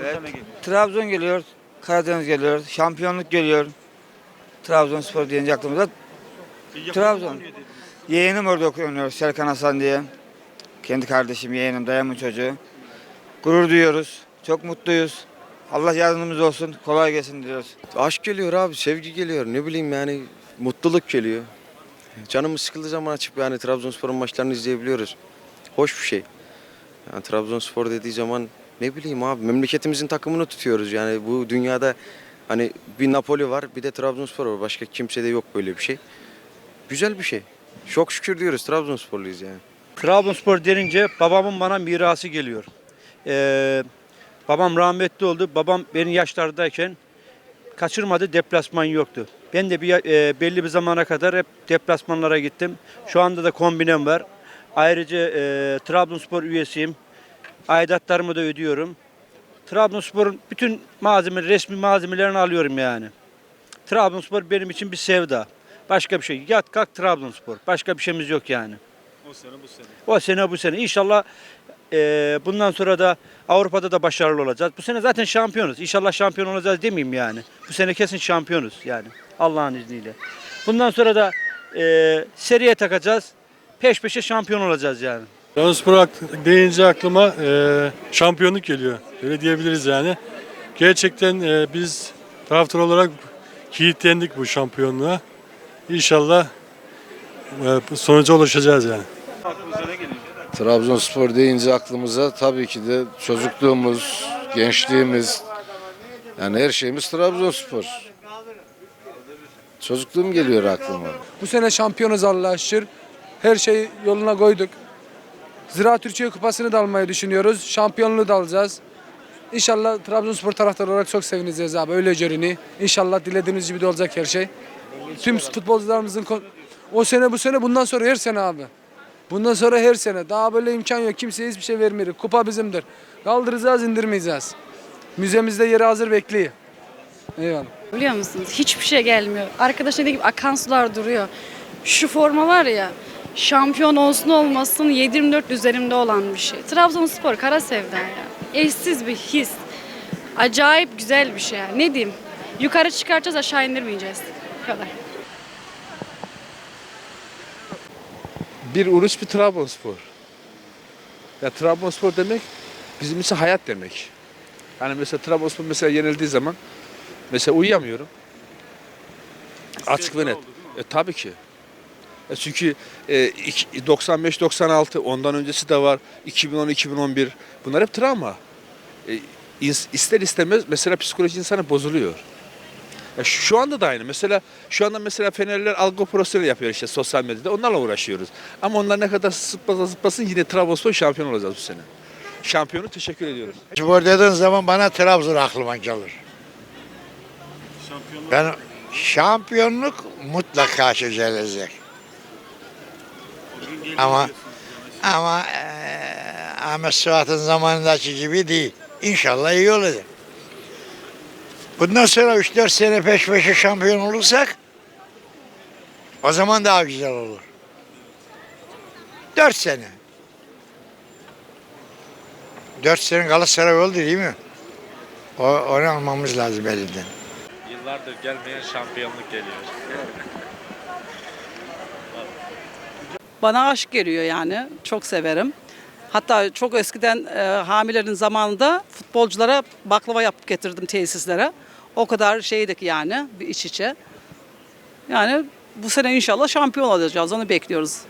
Geliyor? Trabzon geliyor, Karadeniz geliyor, şampiyonluk geliyor. Trabzonspor deyince aklımıza Trabzon. yeğenim orada okuyor Serkan Hasan diye. Kendi kardeşim, yeğenim, dayımın çocuğu. Gurur duyuyoruz, çok mutluyuz. Allah yardımcımız olsun, kolay gelsin diyoruz. Aşk geliyor abi, sevgi geliyor. Ne bileyim yani mutluluk geliyor. Canımız sıkıldığı zaman açıp yani Trabzonspor'un maçlarını izleyebiliyoruz. Hoş bir şey. Yani Trabzonspor dediği zaman ne bileyim abi memleketimizin takımını tutuyoruz. Yani bu dünyada hani bir Napoli var bir de Trabzonspor var. Başka kimsede yok böyle bir şey. Güzel bir şey. Çok şükür diyoruz Trabzonsporluyuz yani. Trabzonspor denince babamın bana mirası geliyor. Ee, babam rahmetli oldu. Babam benim yaşlardayken kaçırmadı deplasman yoktu. Ben de bir, e, belli bir zamana kadar hep deplasmanlara gittim. Şu anda da kombinem var. Ayrıca e, Trabzonspor üyesiyim. Aidatlarımı da ödüyorum. Trabzonspor'un bütün malzeme, resmi malzemelerini alıyorum yani. Trabzonspor benim için bir sevda. Başka bir şey. Yat kalk Trabzonspor. Başka bir şeyimiz yok yani. O sene bu sene. O sene bu sene. İnşallah eee, bundan sonra da Avrupa'da da başarılı olacağız. Bu sene zaten şampiyonuz. İnşallah şampiyon olacağız demeyeyim yani. Bu sene kesin şampiyonuz yani. Allah'ın izniyle. Bundan sonra da eee seriye takacağız. Peş peşe şampiyon olacağız yani. Trabzonspor deyince aklıma e, şampiyonluk geliyor. Öyle diyebiliriz yani. Gerçekten e, biz taraftar olarak kilitlendik bu şampiyonluğa. İnşallah e, bu sonuca ulaşacağız yani. Trabzonspor deyince aklımıza tabii ki de çocukluğumuz, gençliğimiz, yani her şeyimiz Trabzonspor. Çocukluğum geliyor aklıma. Bu sene şampiyonuz Allah'a şükür. Her şeyi yoluna koyduk. Zira Türkiye Kupası'nı da almayı düşünüyoruz. Şampiyonluğu da alacağız. İnşallah Trabzonspor taraftarı olarak çok sevineceğiz abi. Öyle görünüyor. İnşallah dilediğimiz gibi de olacak her şey. Tüm futbolcularımızın o sene bu sene bundan sonra her sene abi. Bundan sonra her sene. Daha böyle imkan yok. Kimseye hiçbir şey vermiyoruz. Kupa bizimdir. Kaldıracağız, indirmeyeceğiz. Müzemizde yeri hazır bekliyor. Eyvallah. Biliyor musunuz? Hiçbir şey gelmiyor. Arkadaş dediği gibi akan sular duruyor. Şu forma var ya şampiyon olsun olmasın 7-24 üzerimde olan bir şey. Trabzonspor kara sevda ya. Eşsiz bir his. Acayip güzel bir şey yani. Ne diyeyim? Yukarı çıkartacağız aşağı indirmeyeceğiz. Bu kadar. bir Urus bir Trabzonspor. Ya Trabzonspor demek bizim için hayat demek. Yani mesela Trabzonspor mesela yenildiği zaman mesela uyuyamıyorum. Açık ve net. E, tabii ki. E, çünkü e, iki- 95-96 ondan öncesi de var. 2010-2011 bunlar hep travma. E, ister istemez mesela psikoloji insanı bozuluyor. Ya şu şu anda da aynı. Mesela şu anda mesela Fenerliler algı operasyonu yapıyor işte sosyal medyada. Onlarla uğraşıyoruz. Ama onlar ne kadar zıplasa zıplasın yine Trabzonspor şampiyon olacağız bu sene. Şampiyonu teşekkür ediyoruz. Spor dediğin zaman bana Trabzon aklıma gelir. Şampiyonluk. Ben şampiyonluk mutlaka gelecek. Ama-. Ama eee Ahmet Suat'ın zamanındaki gibi değil. İnşallah iyi olacak. Bundan sonra 3-4 sene peş peşe şampiyon olursak o zaman daha güzel olur. 4 sene. 4 sene Galatasaray oldu değil mi? O, onu almamız lazım elinden. Yıllardır gelmeyen şampiyonluk geliyor. Bana aşk geliyor yani. Çok severim. Hatta çok eskiden e, hamilerin zamanında futbolculara baklava yapıp getirdim tesislere. O kadar şeydik yani bir iç içe. Yani bu sene inşallah şampiyon olacağız onu bekliyoruz.